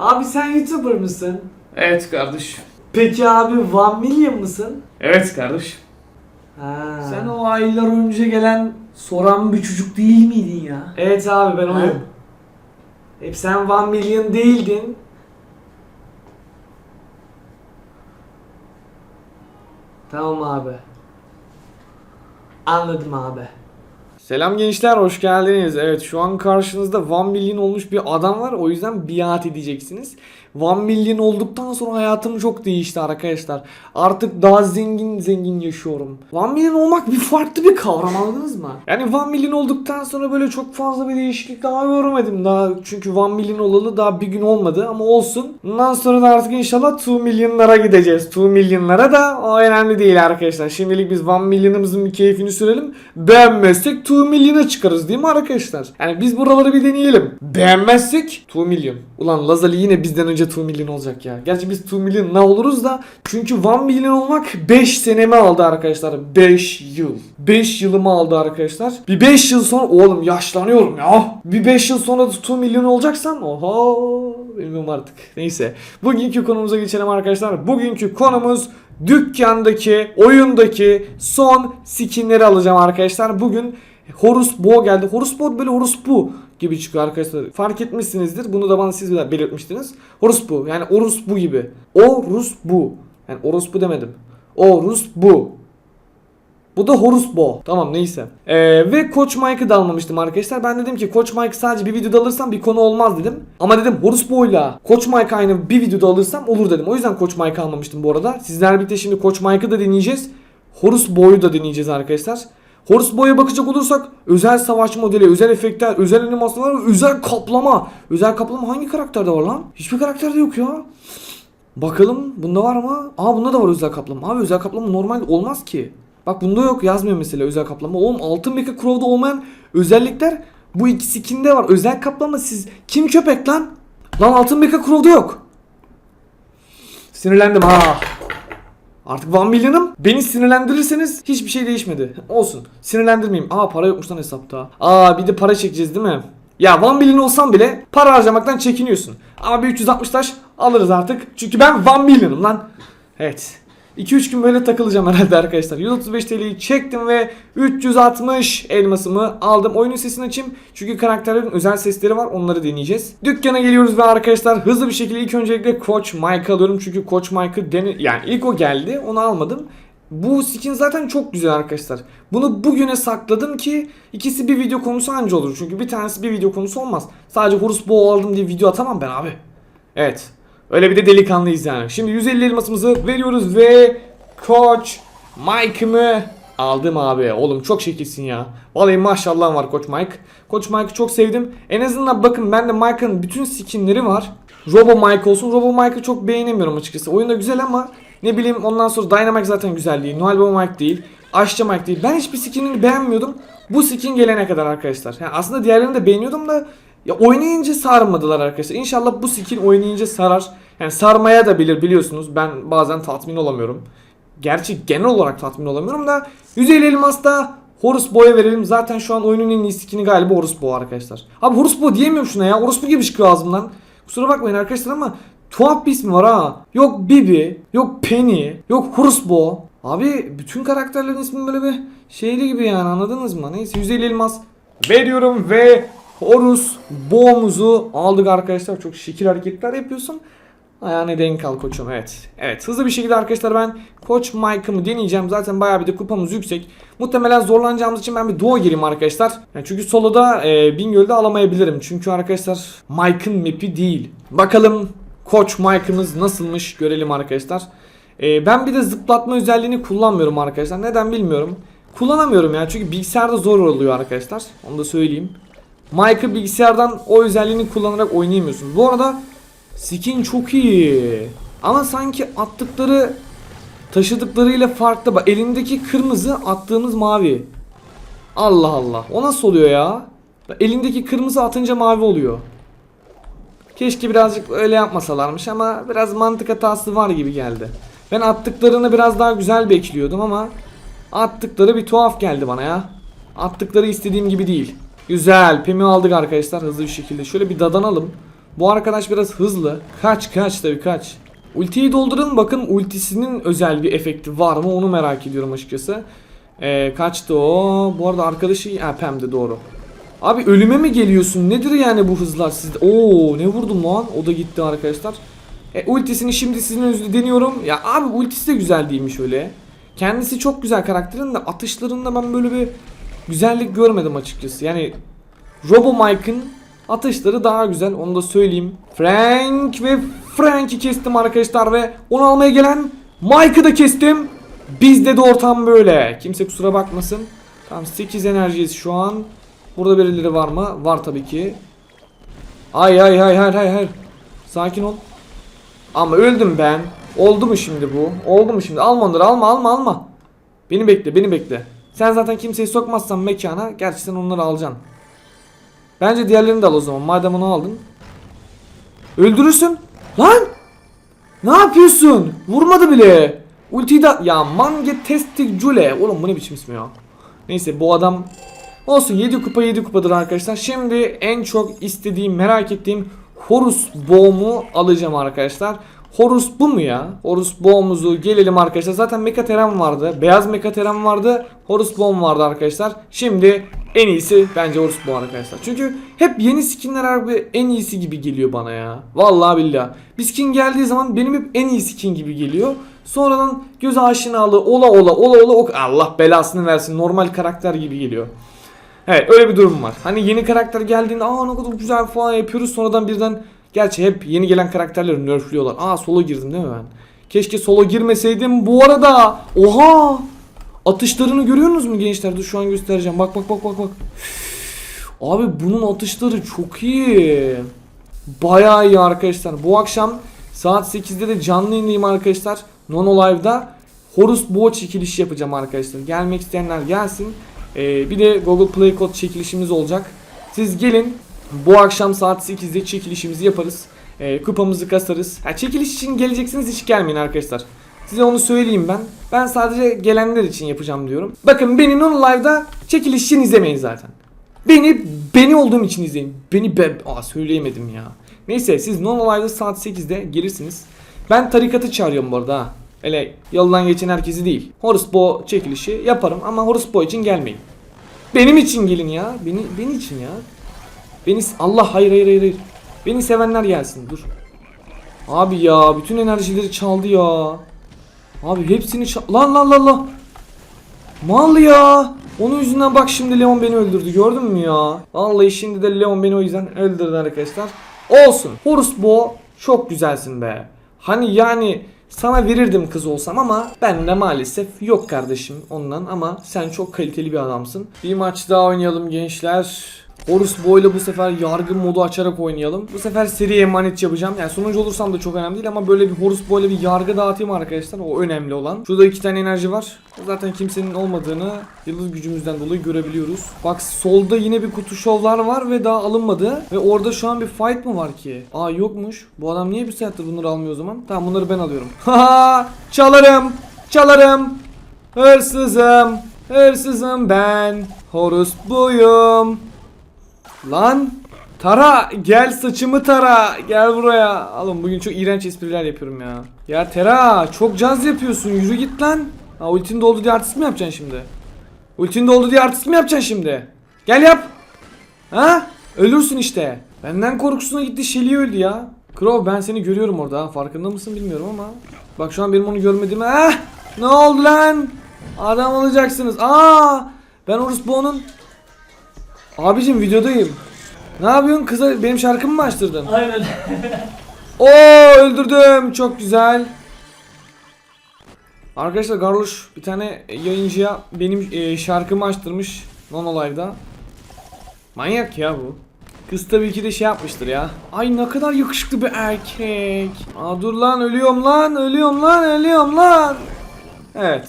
Abi sen YouTuber mısın? Evet kardeş. Peki abi One Million mısın? Evet kardeş. Ha. Sen o aylar önce gelen soran bir çocuk değil miydin ya? Evet abi ben oyum. Hep sen One Million değildin. Tamam abi. Anladım abi. Selam gençler hoş geldiniz. Evet şu an karşınızda 1 milyon olmuş bir adam var. O yüzden biat edeceksiniz. 1 milyon olduktan sonra hayatım çok değişti arkadaşlar. Artık daha zengin zengin yaşıyorum. 1 milyon olmak bir farklı bir kavram anladınız mı? Yani 1 milyon olduktan sonra böyle çok fazla bir değişiklik daha görmedim daha. Çünkü 1 milyon olalı daha bir gün olmadı ama olsun. Bundan sonra da artık inşallah 2 milyonlara gideceğiz. 2 milyonlara da o önemli değil arkadaşlar. Şimdilik biz 1 milyonumuzun bir keyfini sürelim. Beğenmezsek 2 milyona çıkarız değil mi arkadaşlar? Yani biz buraları bir deneyelim. Beğenmezsek 2 milyon. Ulan Lazali yine bizden önce 2 milyon olacak ya. Gerçi biz 2 milyon ne oluruz da çünkü 1 milyon olmak 5 senemi aldı arkadaşlar. 5 yıl. 5 yılımı aldı arkadaşlar. Bir 5 yıl sonra oğlum yaşlanıyorum ya. Bir 5 yıl sonra da 2 milyon olacaksan oho bilmiyorum artık. Neyse. Bugünkü konumuza geçelim arkadaşlar. Bugünkü konumuz dükkandaki, oyundaki son skinleri alacağım arkadaşlar. Bugün Horus Bo geldi. Horus Bo böyle Horus Bu gibi çıkıyor arkadaşlar. Fark etmişsinizdir. Bunu da bana siz belirtmiştiniz. Horus Bu. Yani Horus Bu gibi. O Rus Bu. Yani Horus Bu demedim. O Rus Bu. Bu da Horus Bo. Tamam neyse. Ee, ve Koç Mike'ı da almamıştım arkadaşlar. Ben dedim ki Koç Mike sadece bir videoda alırsam bir konu olmaz dedim. Ama dedim Horus Bo'yla Koç Mike aynı bir videoda alırsam olur dedim. O yüzden Koç Mike almamıştım bu arada. Sizlerle birlikte şimdi Koç Mike'ı da deneyeceğiz. Horus Bo'yu da deneyeceğiz arkadaşlar. Horus Boy'a bakacak olursak özel savaş modeli, özel efektler, özel animasyonlar, özel kaplama. Özel kaplama hangi karakterde var lan? Hiçbir karakterde yok ya. Bakalım bunda var mı? Aa bunda da var özel kaplama. Abi özel kaplama normal olmaz ki. Bak bunda yok yazmıyor mesela özel kaplama. Oğlum altın Mecha Crow'da olmayan özellikler bu iki skinde var. Özel kaplama siz kim köpek lan? Lan altın Mecha Crow'da yok. Sinirlendim ha. Artık 1 milyonum. Beni sinirlendirirseniz hiçbir şey değişmedi. Olsun. Sinirlendirmeyeyim. Aa para yokmuş lan hesapta. Aa bir de para çekeceğiz değil mi? Ya 1 milyon olsam bile para harcamaktan çekiniyorsun. Ama bir 360 taş alırız artık. Çünkü ben 1 milyonum lan. Evet. 2-3 gün böyle takılacağım herhalde arkadaşlar. 135 TL'yi çektim ve 360 elmasımı aldım. Oyunun sesini açayım. Çünkü karakterlerin özel sesleri var. Onları deneyeceğiz. Dükkana geliyoruz ve arkadaşlar hızlı bir şekilde ilk öncelikle Coach Mike alıyorum. Çünkü Coach Mike'ı dene yani ilk o geldi. Onu almadım. Bu skin zaten çok güzel arkadaşlar. Bunu bugüne sakladım ki ikisi bir video konusu anca olur. Çünkü bir tanesi bir video konusu olmaz. Sadece Horus Bow aldım diye video atamam ben abi. Evet. Öyle bir de delikanlıyız yani. Şimdi 150 elmasımızı veriyoruz ve Coach Mike'ımı aldım abi. Oğlum çok şekilsin ya. Vallahi maşallah var Coach Mike. Coach Mike'ı çok sevdim. En azından bakın bende Mike'ın bütün skinleri var. Robo Mike olsun. Robo Mike'ı çok beğenemiyorum açıkçası. Oyunda güzel ama ne bileyim ondan sonra Dynamite zaten güzel değil. Noel Baba Mike değil. Aşçı Mike değil. Ben hiçbir skinini beğenmiyordum. Bu skin gelene kadar arkadaşlar. Yani aslında diğerlerini de beğeniyordum da ya oynayınca sarmadılar arkadaşlar. İnşallah bu skin oynayınca sarar. Yani sarmaya da bilir biliyorsunuz. Ben bazen tatmin olamıyorum. Gerçi genel olarak tatmin olamıyorum da 150 elmas da Horus Boy'a verelim. Zaten şu an oyunun en iyi skini galiba Horus Boy arkadaşlar. Abi Horus Boy diyemiyorum şuna ya. Horus Boy gibi çıkıyor ağzımdan. Kusura bakmayın arkadaşlar ama tuhaf bir ismi var ha. Yok Bibi, yok Penny, yok Horus Boy. Abi bütün karakterlerin ismi böyle bir şeyli gibi yani anladınız mı? Neyse 150 elmas veriyorum ve Horus Boğ'umuzu aldık arkadaşlar. Çok şekil hareketler yapıyorsun. Ayağına denk al koçum evet. Evet hızlı bir şekilde arkadaşlar ben Koç Mike'ımı deneyeceğim. Zaten bayağı bir de kupamız yüksek. Muhtemelen zorlanacağımız için ben bir duo gireyim arkadaşlar. Yani çünkü soloda e, Bingöl'de alamayabilirim. Çünkü arkadaşlar Mike'ın map'i değil. Bakalım Koç Mike'ımız nasılmış görelim arkadaşlar. E, ben bir de zıplatma özelliğini kullanmıyorum arkadaşlar. Neden bilmiyorum. Kullanamıyorum ya çünkü bilgisayarda zor oluyor arkadaşlar. Onu da söyleyeyim. Mike'ı bilgisayardan o özelliğini kullanarak oynayamıyorsunuz. Bu arada Skin çok iyi. Ama sanki attıkları taşıdıklarıyla farklı. Bak elindeki kırmızı attığımız mavi. Allah Allah. O nasıl oluyor ya? Elindeki kırmızı atınca mavi oluyor. Keşke birazcık öyle yapmasalarmış ama biraz mantık hatası var gibi geldi. Ben attıklarını biraz daha güzel bekliyordum ama attıkları bir tuhaf geldi bana ya. Attıkları istediğim gibi değil. Güzel. Pemi aldık arkadaşlar hızlı bir şekilde. Şöyle bir dadanalım. Bu arkadaş biraz hızlı. Kaç kaç tabii kaç. Ultiyi dolduralım bakın ultisinin özel bir efekti var mı onu merak ediyorum açıkçası. Ee, kaçtı o? Bu arada arkadaşı ha, Pem'de doğru. Abi ölüme mi geliyorsun? Nedir yani bu hızlar sizde? Oo ne vurdum lan? O da gitti arkadaşlar. E, ultisini şimdi sizin önünüzde deniyorum. Ya abi ultisi de güzel değilmiş öyle. Kendisi çok güzel karakterin de atışlarında ben böyle bir güzellik görmedim açıkçası. Yani Robo Mike'ın atışları daha güzel onu da söyleyeyim. Frank ve Frank'i kestim arkadaşlar ve onu almaya gelen Mike'ı da kestim. Bizde de ortam böyle. Kimse kusura bakmasın. Tamam 8 enerjiyiz şu an. Burada birileri var mı? Var tabii ki. Ay ay ay ay ay ay. Sakin ol. Ama öldüm ben. Oldu mu şimdi bu? Oldu mu şimdi? Alma onları alma alma alma. Beni bekle beni bekle. Sen zaten kimseyi sokmazsan mekana gerçekten onları alacaksın. Bence diğerlerini de al o zaman madem onu aldın. Öldürürsün. Lan! Ne yapıyorsun? Vurmadı bile. Ultiyi da... Ya mange testik cule. Oğlum bu ne biçim ismi ya? Neyse bu adam... Olsun 7 kupa 7 kupadır arkadaşlar. Şimdi en çok istediğim merak ettiğim Horus Boğumu alacağım arkadaşlar. Horus bu mu ya? Horus Boğumuzu gelelim arkadaşlar. Zaten Mekateran vardı. Beyaz Mekateran vardı. Horus Boğum vardı arkadaşlar. Şimdi en iyisi bence Horus Boğum arkadaşlar. Çünkü hep yeni skinler abi en iyisi gibi geliyor bana ya. Vallahi billahi. Bir skin geldiği zaman benim hep en iyi skin gibi geliyor. Sonradan göz aşinalığı ola ola ola ola ok- Allah belasını versin normal karakter gibi geliyor. Evet öyle bir durum var. Hani yeni karakter geldiğinde aa ne kadar güzel falan yapıyoruz sonradan birden gerçi hep yeni gelen karakterleri nerfliyorlar. Aa solo girdim değil mi ben? Keşke solo girmeseydim. Bu arada oha atışlarını görüyorsunuz mu gençler? Dur şu an göstereceğim. Bak bak bak bak bak. Abi bunun atışları çok iyi. Bayağı iyi arkadaşlar. Bu akşam saat 8'de de canlı yayındayım arkadaşlar. Nono Live'da Horus Boğa çekilişi yapacağım arkadaşlar. Gelmek isteyenler gelsin. Ee, bir de Google Play Code çekilişimiz olacak. Siz gelin. Bu akşam saat 8'de çekilişimizi yaparız. Ee, kupamızı kasarız. Ha, çekiliş için geleceksiniz hiç gelmeyin arkadaşlar. Size onu söyleyeyim ben. Ben sadece gelenler için yapacağım diyorum. Bakın beni Nono Live'da çekiliş için izlemeyin zaten. Beni beni olduğum için izleyin. Beni ben Aa, söyleyemedim ya. Neyse siz Nono Live'da saat 8'de gelirsiniz. Ben tarikatı çağırıyorum bu arada ha. Öyle yoldan geçen herkesi değil. Horus Bo çekilişi yaparım ama Horus Bo için gelmeyin. Benim için gelin ya. Beni beni için ya. Beni Allah hayır hayır hayır. Beni sevenler gelsin dur. Abi ya bütün enerjileri çaldı ya. Abi hepsini çal... Lan lan lan lan. Mal ya. Onun yüzünden bak şimdi Leon beni öldürdü gördün mü ya? Vallahi şimdi de Leon beni o yüzden öldürdü arkadaşlar. Olsun. Horus Bo çok güzelsin be. Hani yani sana verirdim kız olsam ama ben de maalesef yok kardeşim ondan ama sen çok kaliteli bir adamsın. Bir maç daha oynayalım gençler. Horus Boy'la bu sefer yargı modu açarak oynayalım. Bu sefer seri emanet yapacağım. Yani sonuncu olursam da çok önemli değil ama böyle bir Horus Boy'la bir yargı dağıtayım arkadaşlar. O önemli olan. Şurada iki tane enerji var. Zaten kimsenin olmadığını yıldız gücümüzden dolayı görebiliyoruz. Bak solda yine bir kutu şovlar var ve daha alınmadı. Ve orada şu an bir fight mı var ki? Aa yokmuş. Bu adam niye bir saattir bunları almıyor o zaman? Tamam bunları ben alıyorum. Haha çalarım. Çalarım. Hırsızım. Hırsızım ben. Horus buyum. Lan Tara gel saçımı tara. Gel buraya. Alın bugün çok iğrenç espriler yapıyorum ya. Ya Tera çok caz yapıyorsun. Yürü git lan. Ha ultin doldu diye artist mi yapacaksın şimdi? Ultin doldu diye artist mi yapacaksın şimdi? Gel yap. Ha? Ölürsün işte. Benden korkusuna gitti Shelly öldü ya. Crow ben seni görüyorum orada. Ha. farkında mısın bilmiyorum ama. Bak şu an benim onu görmediğime ah Ne oldu lan? Adam olacaksınız. Aa! Ben Horus Boğ'un Abicim videodayım. Ne yapıyorsun kıza benim şarkımı mı açtırdın? Aynen. Oo öldürdüm çok güzel. Arkadaşlar Garloş bir tane yayıncıya benim e, şarkımı açtırmış Nono Live'da. Manyak ya bu. Kız tabii ki de şey yapmıştır ya. Ay ne kadar yakışıklı bir erkek. Aa dur lan ölüyorum lan ölüyorum lan ölüyorum lan. Evet.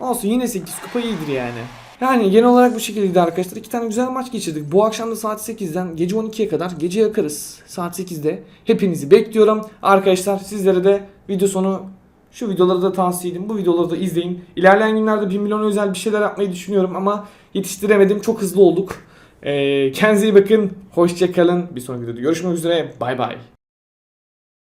Olsun yine 8 kupa iyidir yani. Yani genel olarak bu şekildeydi arkadaşlar. İki tane güzel maç geçirdik. Bu akşam da saat 8'den gece 12'ye kadar gece yakarız. Saat 8'de. Hepinizi bekliyorum. Arkadaşlar sizlere de video sonu şu videoları da tavsiye edin. Bu videoları da izleyin. İlerleyen günlerde 1 milyon özel bir şeyler yapmayı düşünüyorum ama yetiştiremedim. Çok hızlı olduk. Ee, kendinize iyi bakın. Hoşçakalın. Bir sonraki videoda görüşmek üzere. Bay bay.